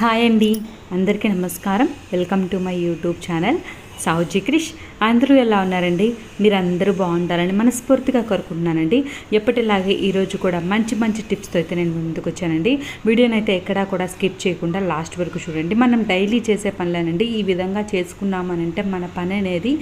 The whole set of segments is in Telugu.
హాయ్ అండి. అందరికీ నమస్కారం. Welcome to my YouTube channel. Sahuji Krish అందరూ ఎలా ఉన్నారండి? మీరు అందరూ బాగుంటారని మనస్ఫూర్తిగా కోరుకుంటున్నానండి. ఎప్పటిలాగే ఈరోజు కూడా మంచి మంచి టిప్స్తో అయితే నేను ముందుకు వచ్చానండి. వీడియోని అయితే ఎక్కడా కూడా స్కిప్ చేయకుండా లాస్ట్ వరకు చూడండి. మనం డైలీ చేసే పనులేనండి ఈ విధంగా చేసుకున్నామనంటే మన పని అనేది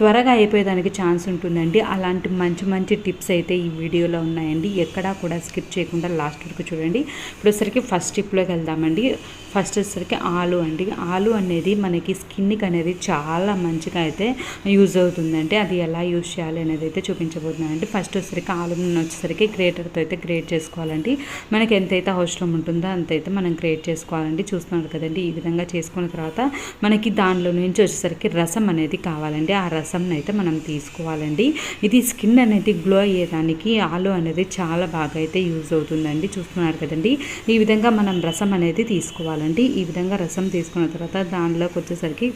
త్వరగా అయిపోయేదానికి ఛాన్స్ ఉంటుందండి. అలాంటి మంచి మంచి టిప్స్ అయితే ఈ వీడియోలో ఉన్నాయండి. ఎక్కడా కూడా స్కిప్ చేయకుండా లాస్ట్ వరకు చూడండి. ఇప్పుడు వచ్చరికి ఫస్ట్ టిప్లోకి వెళ్దామండి. ఫస్ట్ వచ్చేసరికి ఆలు అండి. ఆలు అనేది మనకి స్కిన్కి అనేది చాలా మంచిగా అయితే యూజ్ అవుతుందంటే అది ఎలా యూజ్ చేయాలి అనేది అయితే చూపించబోతున్నానండి ఫస్ట్ వచ్చేసరికి ఆలు వచ్చేసరికి గ్రేటర్తో అయితే గ్రేట్ చేసుకోవాలండి. మనకి ఎంతైతే అవసరం ఉంటుందో అంతైతే మనం గ్రేట్ చేసుకోవాలండి. చూస్తున్నారు కదండి ఈ విధంగా చేసుకున్న తర్వాత మనకి దానిలో నుంచి వచ్చేసరికి రసం అనేది కావాలండి. ఆ రసం అయితే మనం తీసుకోవాలండి. ఇది స్కిన్ అనేది గ్లో అయ్యేదానికి ఆలు అనేది చాలా బాగా అయితే యూజ్ అవుతుందండి. చూస్తున్నారు కదండి ఈ విధంగా మనం రసం అనేది తీసుకోవాలండి. ఈ విధంగా రసం తీసుకున్న తర్వాత దానిలోకి వచ్చేసరికి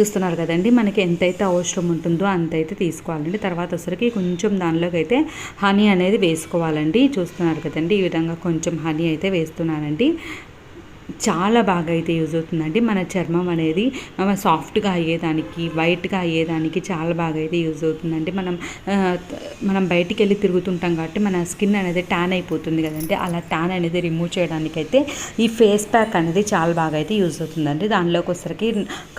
చూస్తున్నారు కదండి మనకి ఎంతైతే అవసరం ఉంటుందో అంతైతే తీసుకోవాలండి. తర్వాత వచ్చరికి కొంచెం దానిలోకి అయితే హనీ అనేది వేసుకోవాలండి. చూస్తున్నారు కదండి ఈ విధంగా కొంచెం హనీ అయితే వేస్తున్నానండి. చాలా బాగా అయితే యూజ్ అవుతుందండి. మన చర్మం అనేది సాఫ్ట్గా అయ్యేదానికి వైట్గా అయ్యేదానికి చాలా బాగా అయితే యూజ్ అవుతుందండి. మనం మనం బయటికి వెళ్ళి తిరుగుతుంటాం కాబట్టి మన స్కిన్ అనేది ట్యాన్ అయిపోతుంది కదండి. అలా ట్యాన్ అనేది రిమూవ్ చేయడానికైతే ఈ ఫేస్ ప్యాక్ అనేది చాలా బాగా అయితే యూజ్ అవుతుందండి. దానిలోకి వచ్చరికి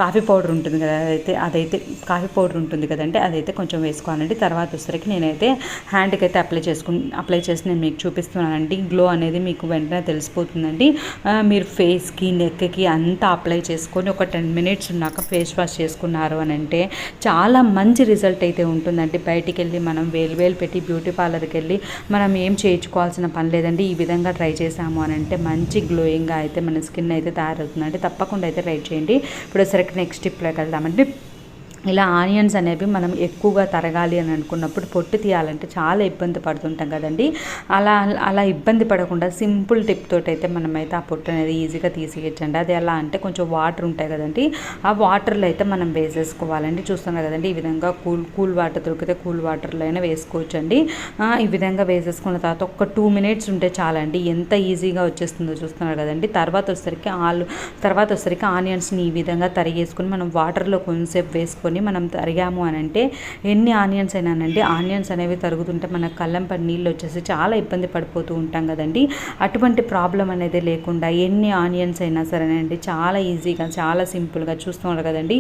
కాఫీ పౌడర్ ఉంటుంది కదా అయితే అదైతే కాఫీ పౌడర్ ఉంటుంది కదండి అదైతే కొంచెం వేసుకోవాలండి. తర్వాత వచ్చరికి నేనైతే హ్యాండ్కి అయితే అప్లై చేసుకుని అప్లై చేసి నేను మీకు చూపిస్తున్నానండి. గ్లో అనేది మీకు వెంటనే తెలిసిపోతుందండి. మీరు ఫేస్కి నెక్కి అంతా అప్లై చేసుకొని ఒక టెన్ మినిట్స్ ఉన్నాక ఫేస్ వాష్ చేసుకున్నారు అని అంటే చాలా మంచి రిజల్ట్ అయితే ఉంటుందండి. బయటికి వెళ్ళి మనం వేలు వేలు పెట్టి బ్యూటీ పార్లర్కి వెళ్ళి మనం ఏం చేయించుకోవాల్సిన పని లేదండి. ఈ విధంగా ట్రై చేసాము అని అంటే మంచి గ్లోయింగ్గా అయితే మన స్కిన్ అయితే తయారవుతుందండి. తప్పకుండా అయితే ట్రై చేయండి. ఇప్పుడు సరికి నెక్స్ట్ టిప్లోకి వెళ్దామండి. ఇలా ఆనియన్స్ అనేవి మనం ఎక్కువగా తరగాలి అని అనుకున్నప్పుడు పొట్టు తీయాలంటే చాలా ఇబ్బంది పడుతుంటాం కదండి. అలా అలా ఇబ్బంది పడకుండా సింపుల్ టిప్ తోటి అయితే మనమైతే ఆ పొట్టు అనేది ఈజీగా తీసేయచ్చండి. అది ఎలా అంటే కొంచెం వాటర్ ఉంటాయి కదండి. ఆ వాటర్లో అయితే మనం వేసేసుకోవాలండి. చూస్తున్నారు కదండి ఈ విధంగా కూల్ కూల్ వాటర్ దొరికితే కూల్ వాటర్లో అయినా వేసుకోవచ్చండి ఈ విధంగా వేసేసుకున్న తర్వాత ఒక టూ మినిట్స్ ఉంటే చాలండి. ఎంత ఈజీగా వచ్చేస్తుందో చూస్తున్నారు కదండి. తర్వాత వచ్చేసరికి ఆలు తర్వాత వచ్చేసరికి ఆనియన్స్ని ఈ విధంగా తరిగేసుకుని మనం వాటర్లో కొంచెంసేపు వేసుకొని మనం తరిగాము అని అంటే ఎన్ని ఆనియన్స్ అయినానండి ఆనియన్స్ అనేవి తరుగుతుంటే మన కళ్ళం పడి నీళ్ళు వచ్చేసి చాలా ఇబ్బంది పడిపోతూ ఉంటాం కదండి. అటువంటి ప్రాబ్లం అనేది లేకుండా ఎన్ని ఆనియన్స్ అయినా సరేనండి చాలా ఈజీగా చాలా సింపుల్గా చూస్తున్నారు కదండి.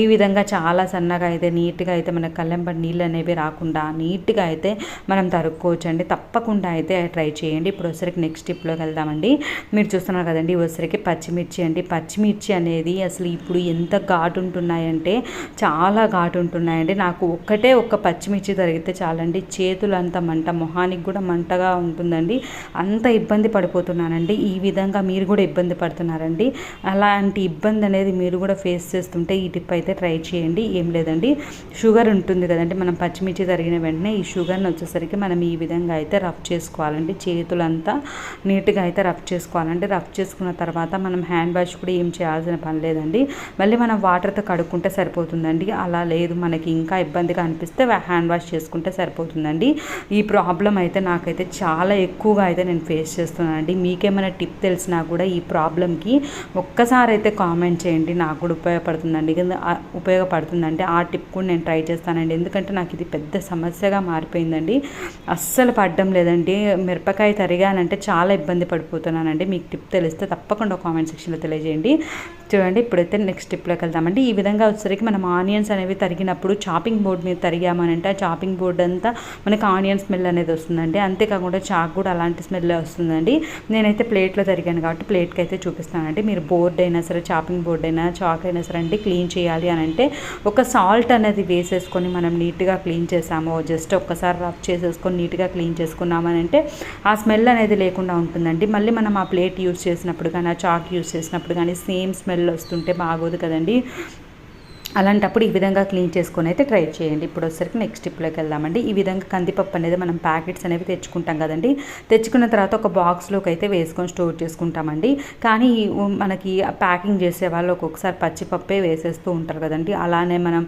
ఈ విధంగా చాలా సన్నగా అయితే నీట్గా అయితే మన కళ్ళం పడి నీళ్ళు అనేవి రాకుండా నీట్గా అయితే మనం తరుక్కోవచ్చు అండి తప్పకుండా అయితే ట్రై చేయండి. ఇప్పుడు ఒకసారికి నెక్స్ట్ స్టెప్లోకి వెళ్దామండి. మీరు చూస్తున్నారు కదండి ఒకసారికి పచ్చిమిర్చి అండి. పచ్చిమిర్చి అనేది అసలు ఇప్పుడు ఎంత ఘాటు ఉంటున్నాయంటే చాలా చాలా ఘాటు ఉంటున్నాయండి. నాకు ఒక్కటే ఒక్క పచ్చిమిర్చి తరిగితే చాలండి. చేతులు అంత మంట మొహానికి కూడా మంటగా ఉంటుందండి. అంత ఇబ్బంది పడిపోతున్నానండి. ఈ విధంగా మీరు కూడా ఇబ్బంది పడుతున్నారండి. అలాంటి ఇబ్బంది అనేది మీరు కూడా ఫేస్ చేస్తుంటే ఈ టిప్ అయితే ట్రై చేయండి. ఏం లేదండి. షుగర్ ఉంటుంది కదండి. మనం పచ్చిమిర్చి తరిగిన వెంటనే ఈ షుగర్ని వచ్చేసరికి మనం ఈ విధంగా అయితే రఫ్ చేసుకోవాలండి. చేతులంతా నీట్గా అయితే రఫ్ చేసుకోవాలండి. రఫ్ చేసుకున్న తర్వాత మనం హ్యాండ్ వాష్ కూడా ఏం చేయాల్సిన పని లేదండి. మళ్ళీ మనం వాటర్తో కడుక్కుంటే సరిపోతుందండి. అలా లేదు. మనకి ఇంకా ఇబ్బందిగా అనిపిస్తే హ్యాండ్ వాష్ చేసుకుంటే సరిపోతుందండి. ఈ ప్రాబ్లం అయితే నాకైతే చాలా ఎక్కువగా అయితే నేను ఫేస్ చేస్తున్నానండి. మీకేమైనా టిప్ తెలిసినా కూడా ఈ ప్రాబ్లంకి ఒక్కసారి అయితే కామెంట్ చేయండి. నాకు కూడా ఉపయోగపడుతుందండి. కింద ఆ- ఉపయోగపడుతుందంటే ఆ టిప్ కూడా నేను ట్రై చేస్తానండి. ఎందుకంటే నాకు ఇది పెద్ద సమస్యగా మారిపోయిందండి. అస్సలు పడ్డం లేదండి. మిరపకాయ తరిగానంటే చాలా ఇబ్బంది పడిపోతున్నానండి. మీకు టిప్ తెలిస్తే తప్పకుండా కామెంట్ సెక్షన్లో తెలియజేయండి. చూడండి ఇప్పుడైతే నెక్స్ట్ టిప్లోకి వెళ్దామండి. ఈ విధంగా వచ్చేసరికి మనం ఆనియన్స్ అనేవి తరిగినప్పుడు చాపింగ్ బోర్డ్ మీద తరిగామనంటే ఆ చాపింగ్ బోర్డ్ అంతా మనకి ఆనియన్ స్మెల్ అనేది వస్తుందండి. అంతేకాకుండా చాక్ కూడా అలాంటి స్మెల్ వస్తుందండి. నేనైతే ప్లేట్లో తరిగాను కాబట్టి ప్లేట్కి అయితే చూపిస్తానండి. మీరు బోర్డ్ అయినా సరే చాపింగ్ బోర్డ్ అయినా చాక్ అయినా సరే అంటే క్లీన్ చేయాలి అని అంటే ఒక సాల్ట్ అనేది వేసేసుకొని మనం నీట్గా క్లీన్ చేసాము జస్ట్ ఒక్కసారి రఫ్ చేసేసుకొని నీట్గా క్లీన్ చేసుకున్నామని అంటే ఆ స్మెల్ అనేది లేకుండా ఉంటుందండి. మళ్ళీ మనం ఆ ప్లేట్ యూస్ చేసినప్పుడు కానీ ఆ చాక్ యూస్ చేసినప్పుడు కానీ సేమ్ స్మెల్ వస్తుంటే బాగోదు కదండి. అలాంటప్పుడు ఈ విధంగా క్లీన్ చేసుకొని అయితే ట్రై చేయండి. ఇప్పుడు వచ్చేసరికి నెక్స్ట్ స్టెప్లోకి వెళ్దామండి. ఈ విధంగా కందిపప్పు అనేది మనం ప్యాకెట్స్ అనేవి తెచ్చుకుంటాం కదండి. తెచ్చుకున్న తర్వాత ఒక బాక్స్లోకి అయితే వేసుకొని స్టోర్ చేసుకుంటామండి. కానీ మనకి ప్యాకింగ్ చేసే వాళ్ళు ఒక్కొక్కసారి పచ్చిపప్పే వేసేస్తూ ఉంటారు కదండి. అలానే మనం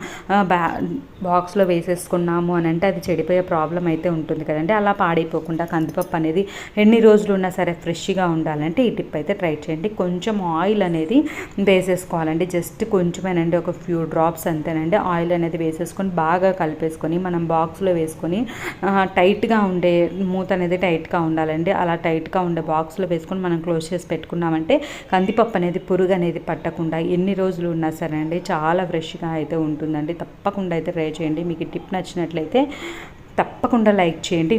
బ్యా బాక్స్లో వేసేసుకున్నాము అని అంటే అది చెడిపోయే ప్రాబ్లం అయితే ఉంటుంది కదండి. అలా పాడైపోకుండా కందిపప్పు అనేది ఎన్ని రోజులు ఉన్నా సరే ఫ్రెష్గా ఉండాలంటే ఈ టిప్ అయితే ట్రై చేయండి. కొంచెం ఆయిల్ అనేది వేసేసుకోవాలండి. జస్ట్ కొంచెమేనండి. ఒక ఫ్యూ డ్రాప్స్ అంతేనండి. ఆయిల్ అనేది వేసేసుకొని బాగా కలిపేసుకొని మనం బాక్స్లో వేసుకొని టైట్గా ఉండే మూత అనేది టైట్గా ఉండాలండి. అలా టైట్గా ఉండే బాక్స్లో వేసుకొని మనం క్లోజ్ చేసి పెట్టుకున్నామంటే కందిపప్పు అనేది పురుగు అనేది పట్టకుండా ఎన్ని రోజులు ఉన్నా సరే అండి చాలా ఫ్రెష్గా అయితే ఉంటుందండి. తప్పకుండా అయితే ట్రై చేయండి. మీకు టిప్ నచ్చినట్లయితే తప్పకుండా లైక్ చేయండి.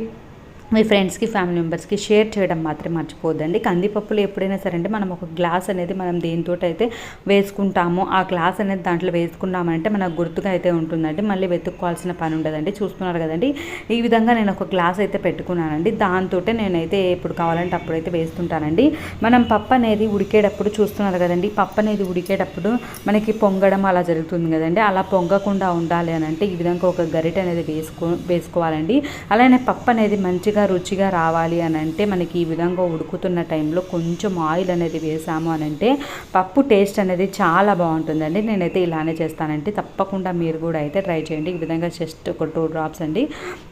మీ ఫ్రెండ్స్కి ఫ్యామిలీ మెంబర్స్కి షేర్ చేయడం మాత్రం మర్చిపోద్దండి కందిపప్పులు ఎప్పుడైనా సరే అంటే మనం ఒక గ్లాస్ అనేది మనం దేనితో అయితే వేసుకుంటామో ఆ గ్లాస్ అనేది దాంట్లో వేసుకున్నామంటే మనకు గుర్తుగా అయితే ఉంటుందండి. మళ్ళీ వెతుక్కోవాల్సిన పని ఉండదండి. చూస్తున్నారు కదండి. ఈ విధంగా నేను ఒక గ్లాస్ అయితే పెట్టుకున్నానండి. దాంతో నేనైతే ఎప్పుడు కావాలంటే అప్పుడైతే వేస్తుంటానండి. మనం పప్పు అనేది ఉడికేటప్పుడు చూస్తున్నారు కదండి. పప్పు అనేది ఉడికేటప్పుడు మనకి పొంగడం అలా జరుగుతుంది కదండి. అలా పొంగకుండా ఉండాలి అని అంటే ఈ విధంగా ఒక గరిటె అనేది వేసుకో వేసుకోవాలండి. అలానే పప్పు అనేది మంచిగా రుచిగా రావాలి అని అంటే మనకి ఈ విధంగా ఉడుకుతున్న టైంలో కొంచెం ఆయిల్ అనేది వేసాము అని అంటే పప్పు టేస్ట్ అనేది చాలా బాగుంటుందండి. నేనైతే ఇలానే చేస్తానండి. తప్పకుండా మీరు కూడా అయితే ట్రై చేయండి. ఈ విధంగా జస్ట్ ఒక టూ డ్రాప్స్ అండి.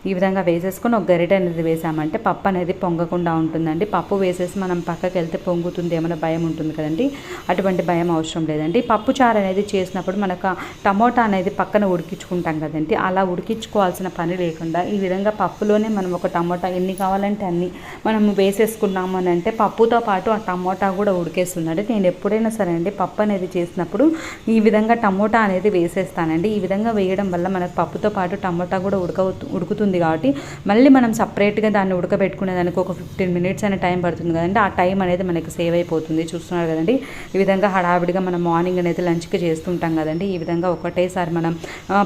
ఈ విధంగా వేసేసుకొని ఒక గరిట అనేది వేసామంటే పప్పు అనేది పొంగకుండా ఉంటుందండి. పప్పు వేసేసి మనం పక్కకి వెళ్తే పొంగుతుంది ఏమైనా భయం ఉంటుంది కదండి. అటువంటి భయం అవసరం లేదండి. పప్పు చారు అనేది చేసినప్పుడు మనకు టమోటా అనేది పక్కన ఉడికించుకుంటాం కదండి. అలా ఉడికించుకోవాల్సిన పని లేకుండా ఈ విధంగా పప్పులోనే మనం ఒక టమోటా ఎన్ని కావాలంటే అన్ని. మనం వేసేసుకున్నాము అని అంటే పప్పుతో పాటు ఆ టమోటా కూడా ఉడికేస్తుందండి. నేను ఎప్పుడైనా సరే అండి పప్పు అనేది చేసినప్పుడు ఈ విధంగా టమోటా అనేది వేసేస్తానండి. ఈ విధంగా వేయడం వల్ల మనకు పప్పుతో పాటు టమోటా కూడా ఉడక ఉడుకుతుంది కాబట్టి మళ్ళీ మనం సపరేట్గా దాన్ని ఉడకబెట్టుకునే దానికి ఒక ఫిఫ్టీన్ మినిట్స్ అనే టైం పడుతుంది కదండి. ఆ టైం అనేది మనకి సేవ్ అయిపోతుంది. చూస్తున్నారు కదండి. ఈ విధంగా హడావిడిగా మనం మార్నింగ్ అనేది లంచ్కి చేస్తుంటాం కదండి. ఈ విధంగా ఒకటేసారి మనం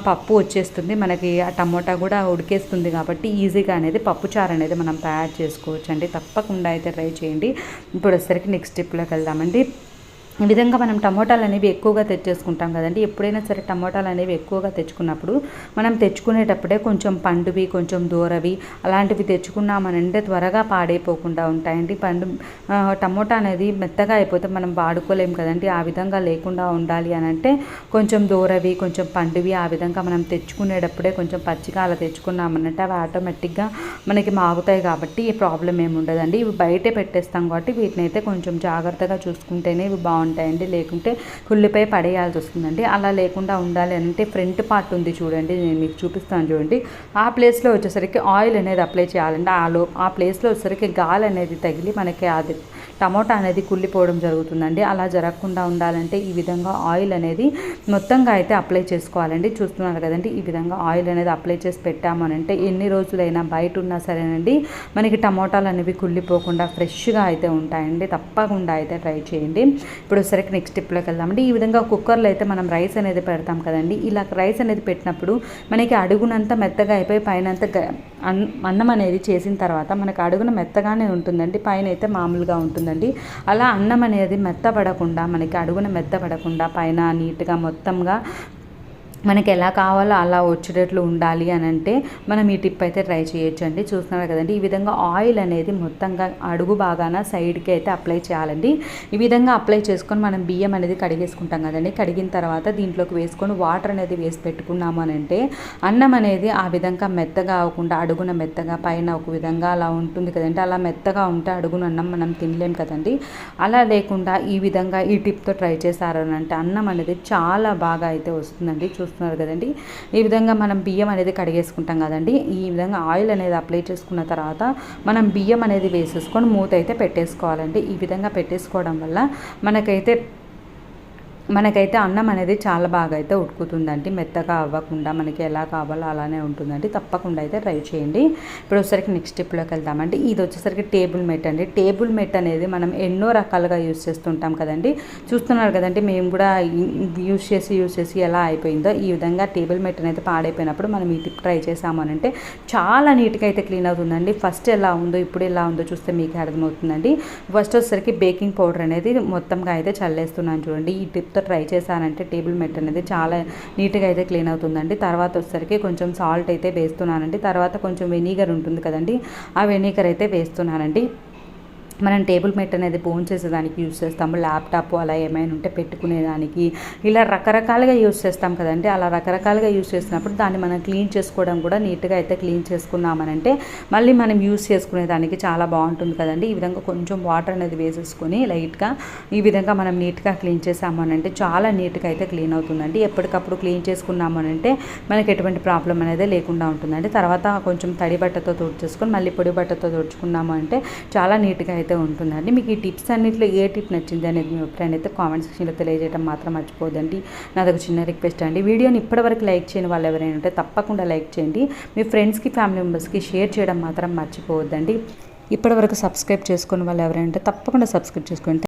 పప్పు వచ్చేస్తుంది. మనకి ఆ టమోటా కూడా ఉడికేస్తుంది కాబట్టి ఈజీగా అనేది పప్పు చారు అనేది మనం తయారు చేసుకోవచ్చు అండి తప్పకుండా అయితే ట్రై చేయండి. ఇప్పుడు వచ్చేసరికి నెక్స్ట్ స్టెప్లోకి వెళ్దామండి. ఈ విధంగా మనం టమోటాలు అనేవి ఎక్కువగా తెచ్చేసుకుంటాం కదండి. ఎప్పుడైనా సరే టమోటాలు అనేవి ఎక్కువగా తెచ్చుకున్నప్పుడు మనం తెచ్చుకునేటప్పుడే కొంచెం పండువి కొంచెం దూరవి అలాంటివి తెచ్చుకున్నామనంటే త్వరగా పాడైపోకుండా ఉంటాయండి. పండు టమోటా అనేది మెత్తగా అయిపోతే మనం వాడుకోలేం కదండి. ఆ విధంగా లేకుండా ఉండాలి అని అంటే కొంచెం దూరవి కొంచెం పండువి ఆ విధంగా మనం తెచ్చుకునేటప్పుడే కొంచెం పచ్చిగా అలా తెచ్చుకున్నామనంటే అవి ఆటోమేటిక్గా మనకి మాగుతాయి కాబట్టి ఈ ప్రాబ్లం ఏమి ఉండదండి ఇవి బయటే పెట్టేస్తాం కాబట్టి వీటిని అయితే కొంచెం జాగ్రత్తగా చూసుకుంటేనే ఇవి బాగుంటాయండి. లేకుంటే కుళ్ళిపై పడేయాల్సి వస్తుందండి. అలా లేకుండా ఉండాలి అంటే ఫ్రంట్ పార్ట్ ఉంది చూడండి. నేను మీకు చూపిస్తాను చూడండి. ఆ ప్లేస్లో వచ్చేసరికి ఆయిల్ అనేది అప్లై చేయాలండి. ఆ లో ఆ ప్లేస్లో వచ్చేసరికి గాలి అనేది తగిలి మనకి అది టమోటా అనేది కుళ్ళిపోవడం జరుగుతుందండి. అలా జరగకుండా ఉండాలంటే ఈ విధంగా ఆయిల్ అనేది మొత్తంగా అయితే అప్లై చేసుకోవాలండి. చూస్తున్నారు కదండి ఈ విధంగా ఆయిల్ అనేది అప్లై చేసి పెట్టామనంటే ఎన్ని రోజులైనా బయట ఉన్నా సరేనండి. మనకి టమోటాలు అనేవి కుళ్ళిపోకుండా ఫ్రెష్గా అయితే ఉంటాయండి. తప్పకుండా అయితే ట్రై చేయండి. ఇప్పుడు సరికి నెక్స్ట్ స్టెప్లోకి వెళ్దామండి. ఈ విధంగా కుక్కర్లో అయితే మనం రైస్ అనేది పెడతాం కదండి. ఇలా రైస్ అనేది పెట్టినప్పుడు మనకి అడుగునంత మెత్తగా అయిపోయి పైన అంతా అన్నం అనేది చేసిన తర్వాత మనకు అడుగున మెత్తగానే ఉంటుందండి. పైన అయితే మామూలుగా ఉంటుంది. ఉంటుందండి. అలా అన్నం అనేది మెత్తపడకుండా మనకి అడుగున మెత్తపడకుండా పైన నీట్గా మొత్తంగా మనకి ఎలా కావాలో అలా వచ్చేటట్లు ఉండాలి అని అంటే మనం ఈ టిప్ అయితే ట్రై చేయొచ్చు అండి చూస్తున్నారు కదండి ఈ విధంగా ఆయిల్ అనేది మొత్తంగా అడుగు బాగాన సైడ్కి అయితే అప్లై చేయాలండి. ఈ విధంగా అప్లై చేసుకొని మనం బియ్యం అనేది కడిగేసుకుంటాం కదండి. కడిగిన తర్వాత దీంట్లోకి వేసుకొని వాటర్ అనేది వేసి పెట్టుకున్నాము అని అంటే అన్నం అనేది ఆ విధంగా మెత్తగా అవ్వకుండా అడుగున మెత్తగా పైన ఒక విధంగా అలా ఉంటుంది కదండి. అలా మెత్తగా ఉంటే అడుగున అన్నం మనం తినలేం కదండి. అలా లేకుండా ఈ విధంగా ఈ టిప్తో ట్రై చేశారనంటే అంటే అన్నం అనేది చాలా బాగా అయితే వస్తుందండి. చూస్తున్నారు కదండి. ఈ విధంగా మనం బియ్యం అనేది కడిగేసుకుంటాం కదండి. ఈ విధంగా ఆయిల్ అనేది అప్లై చేసుకున్న తర్వాత మనం బియ్యం అనేది వేసేసుకొని మూత అయితే పెట్టేసుకోవాలండి. ఈ విధంగా పెట్టేసుకోవడం వల్ల మనకైతే మనకైతే అన్నం అనేది చాలా బాగా అయితే ఉడుకుతుందండి. మెత్తగా అవ్వకుండా మనకి ఎలా కావాలో అలానే ఉంటుందండి. తప్పకుండా అయితే ట్రై చేయండి. ఇప్పుడు వచ్చేసరికి నెక్స్ట్ స్టెప్లోకి వెళ్దామండి. ఇది వచ్చేసరికి టేబుల్ మెట్ అండి. టేబుల్ మెట్ అనేది మనం ఎన్నో రకాలుగా యూస్ చేస్తుంటాం కదండి. చూస్తున్నారు కదండి మేము కూడా యూస్ చేసి యూస్ చేసి ఎలా అయిపోయిందో ఈ విధంగా టేబుల్ మెట్ అనేది పాడైపోయినప్పుడు మనం ఈ టిప్ ట్రై చేసామనంటే చాలా నీట్గా అయితే క్లీన్ అవుతుందండి. ఫస్ట్ ఎలా ఉందో ఇప్పుడు ఎలా ఉందో చూస్తే మీకు అర్థమవుతుందండి. ఫస్ట్ వచ్చేసరికి బేకింగ్ పౌడర్ అనేది మొత్తంగా అయితే చల్లేస్తున్నాను చూడండి. ఈ టిప్ సోప్తో ట్రై చేశానంటే టేబుల్ మెట్ అనేది చాలా నీట్గా అయితే క్లీన్ అవుతుందండి. తర్వాత వచ్చేసరికి కొంచెం సాల్ట్ అయితే వేస్తున్నానండి. తర్వాత కొంచెం వెనిగర్ ఉంటుంది కదండి ఆ వెనిగర్ అయితే వేస్తున్నానండి. మనం టేబుల్ మెట్ అనేది ఫోన్ చేసేదానికి యూస్ చేస్తాము ల్యాప్టాప్ అలా ఏమైనా ఉంటే పెట్టుకునేదానికి. ఇలా రకరకాలుగా యూస్ చేస్తాం కదండి. అలా రకరకాలుగా యూస్ చేసినప్పుడు దాన్ని మనం క్లీన్ చేసుకోవడం కూడా నీట్గా అయితే క్లీన్ చేసుకున్నామనంటే మళ్ళీ మనం యూస్ చేసుకునేదానికి చాలా బాగుంటుంది కదండి. ఈ విధంగా కొంచెం వాటర్ అనేది వేసేసుకొని లైట్గా ఈ విధంగా మనం నీట్గా క్లీన్ చేసామనంటే చాలా నీట్గా అయితే క్లీన్ అవుతుందండి. ఎప్పటికప్పుడు క్లీన్ చేసుకున్నామనంటే మనకి ఎటువంటి ప్రాబ్లం అనేది లేకుండా ఉంటుందండి. తర్వాత కొంచెం తడి బట్టతో తుడుచేసుకొని మళ్ళీ పొడి బట్టతో తుడుచుకున్నాము అంటే చాలా నీట్గా అయితే ఉంటుందండి. మీకు ఈ టిప్స్ అన్నింటిలో ఏ టిప్ నచ్చింది అనేది మీ అభిప్రాయం అయితే కామెంట్ సెక్షన్లో తెలియజేయడం మాత్రం మర్చిపోదండి నాదొక చిన్న రిక్వెస్ట్ అండి. వీడియోని ఇప్పటివరకు లైక్ చేయని వాళ్ళు ఎవరైనా ఉంటే తప్పకుండా లైక్ చేయండి. మీ ఫ్రెండ్స్కి ఫ్యామిలీ మెంబర్స్కి షేర్ చేయడం మాత్రం మర్చిపోవద్దండి. ఇప్పటివరకు సబ్స్క్రైబ్ చేసుకుని వాళ్ళు ఎవరైనా ఉంటే తప్పకుండా సబ్స్క్రైబ్ చేసుకోండి.